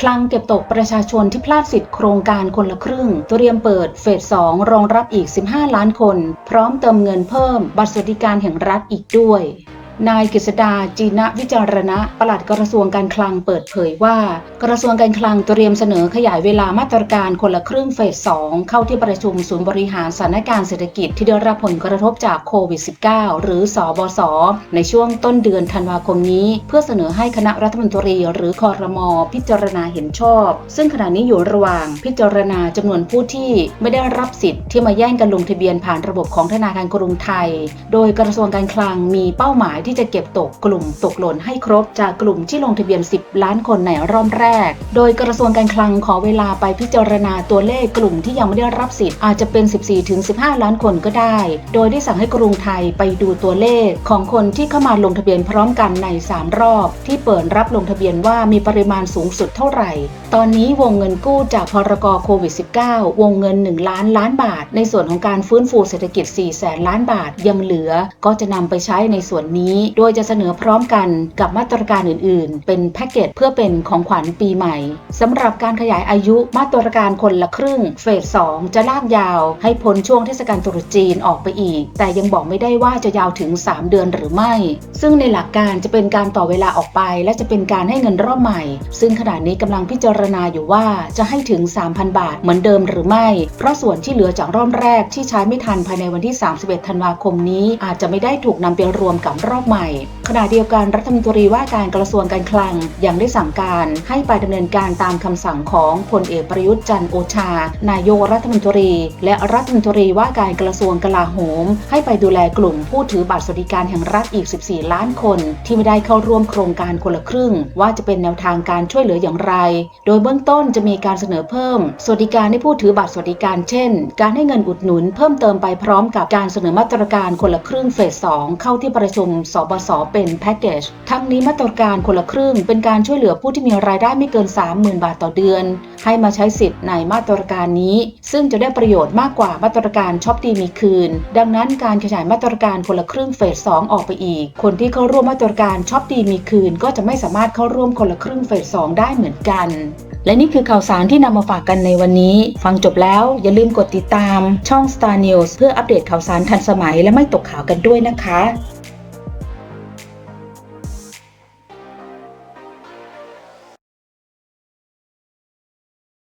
คลังเก็บตกประชาชนที่พลาดสิทธิโครงการคนละครึ่ง เตรียมเปิดเฟส 2 รองรับอีก 15 ล้านคน พร้อมเติมเงินเพิ่ม บัตรสวัสดิการแห่งรัฐอีกด้วย นายกฤษดาจีนะวิจารณะปลัดกระทรวงการคลังเปิดเผยว่า กระทรวงการคลังเตรียมเสนอขยายเวลามาตรการคนละครึ่งเฟส 2 เข้าที่ประชุมศูนย์บริหารสถานการณ์เศรษฐกิจที่ได้รับผลกระทบจากโควิด -19 หรือสอบศในช่วงต้นเดือนธันวาคมนี้ เพื่อเสนอให้คณะรัฐมนตรีหรือคอรมอพิจารณาเห็นชอบ ซึ่งขณะนี้อยู่ระหว่างพิจารณาจำนวนผู้ที่ไม่ได้รับสิทธิ์ที่มาแย่งกันลงทะเบียนผ่านระบบของธนาคารกรุงไทย โดยกระทรวงการคลังมีเป้าหมายที่จะเก็บตกกลุ่มตกหล่นให้ครบจากกลุ่มที่ลงทะเบียน 10 ล้านคนในรอบแรก โดยกระทรวงการคลังขอเวลาไปพิจารณาตัวเลขกลุ่มที่ยังไม่ได้รับสิทธิ์อาจจะเป็น 14-15 ล้านคนก็ได้ โดยได้สั่งให้กรุงไทยไปดูตัวเลขของคนที่เข้ามาลงทะเบียนพร้อมกันใน 3 รอบ ที่เปิดรับลงทะเบียนว่ามีปริมาณสูงสุดเท่าไหร่ ตอนนี้วงเงินกู้จากพรกโควิด -19 วงเงิน 1 ล้านล้านบาท ในส่วนของการฟื้นฟูเศรษฐกิจ 4 แสนล้านบาทยังเหลือ ก็จะนำไปใช้ในส่วนนี้ โดยจะเสนอพร้อมกันกับมาตรการอื่น ๆ เป็นแพ็กเกจเพื่อเป็นของขวัญปีใหม่สำหรับการขยายอายุมาตรการคนละครึ่งเฟส 2 จะลากยาว ให้พ้นช่วงเทศกาลตรุษจีนออกไปอีก แต่ยังบอกไม่ได้ว่าจะยาวถึง 3 เดือนหรือไม่ ซึ่งในหลักการจะเป็นการต่อเวลาออกไป และจะเป็นการให้เงินรอบใหม่ ซึ่งขณะนี้กำลังพิจารณาอยู่ว่าจะให้ถึง 3,000 บาทเหมือนเดิมหรือไม่ เพราะส่วนที่เหลือจากรอบแรกที่ใช้ไม่ทันภายในวันที่ 31 ธันวาคมนี้ อาจจะไม่ได้ถูกนำไปรวมกับรอบใหม่ ขณะเดียวกันรัฐมนตรีว่าการกระทรวงการคลังยังได้สั่งการให้ไปดำเนินการตามคำสั่งของพลเอกประยุทธ์จันโอชา นายกรัฐมนตรี และรัฐมนตรีว่าการกระทรวงกลาโหม ให้ไปดูแลกลุ่มผู้ถือบัตรสวัสดิการแห่งรัฐอีก 14 ล้านคน ที่ไม่ได้เข้าร่วมโครงการคนละครึ่ง ว่าจะเป็นแนวทางการช่วยเหลืออย่างไรโดยเบื้องต้นจะมีการเสนอเพิ่ม สวัสดิการให้ผู้ถือบัตรสวัสดิการเช่น การให้เงินอุดหนุนเพิ่มเติมไปพร้อมกับการเสนอมาตรการคนละครึ่งเฟส 2 เข้าที่ประชุมสบสเป็นแพ็กเกจ ทั้งนี้มาตรการคนละครึ่ง เป็นการช่วยเหลือผู้ที่มีรายได้ไม่เกิน 30,000 บาทต่อเดือน ให้มาใช้สิทธิ์ในมาตรการนี้ ซึ่งจะได้ประโยชน์มากกว่ามาตรการช็อปดีมีคืน ดังนั้นการขยายมาตรการคนละครึ่งเฟส 2 ออกไปอีก คนที่เข้าร่วมมาตรการช็อปดีมีคืน ก็จะไม่สามารถเข้าร่วมคนละครึ่งเฟส 2 ได้เหมือนกัน และนี่คือข่าวสารที่นำมาฝากกันในวันนี้ ฟังจบแล้วอย่าลืมกดติดตามช่อง Star News เพื่ออัปเดตข่าวสารทันสมัยและไม่ตกข่าวกันด้วยนะคะ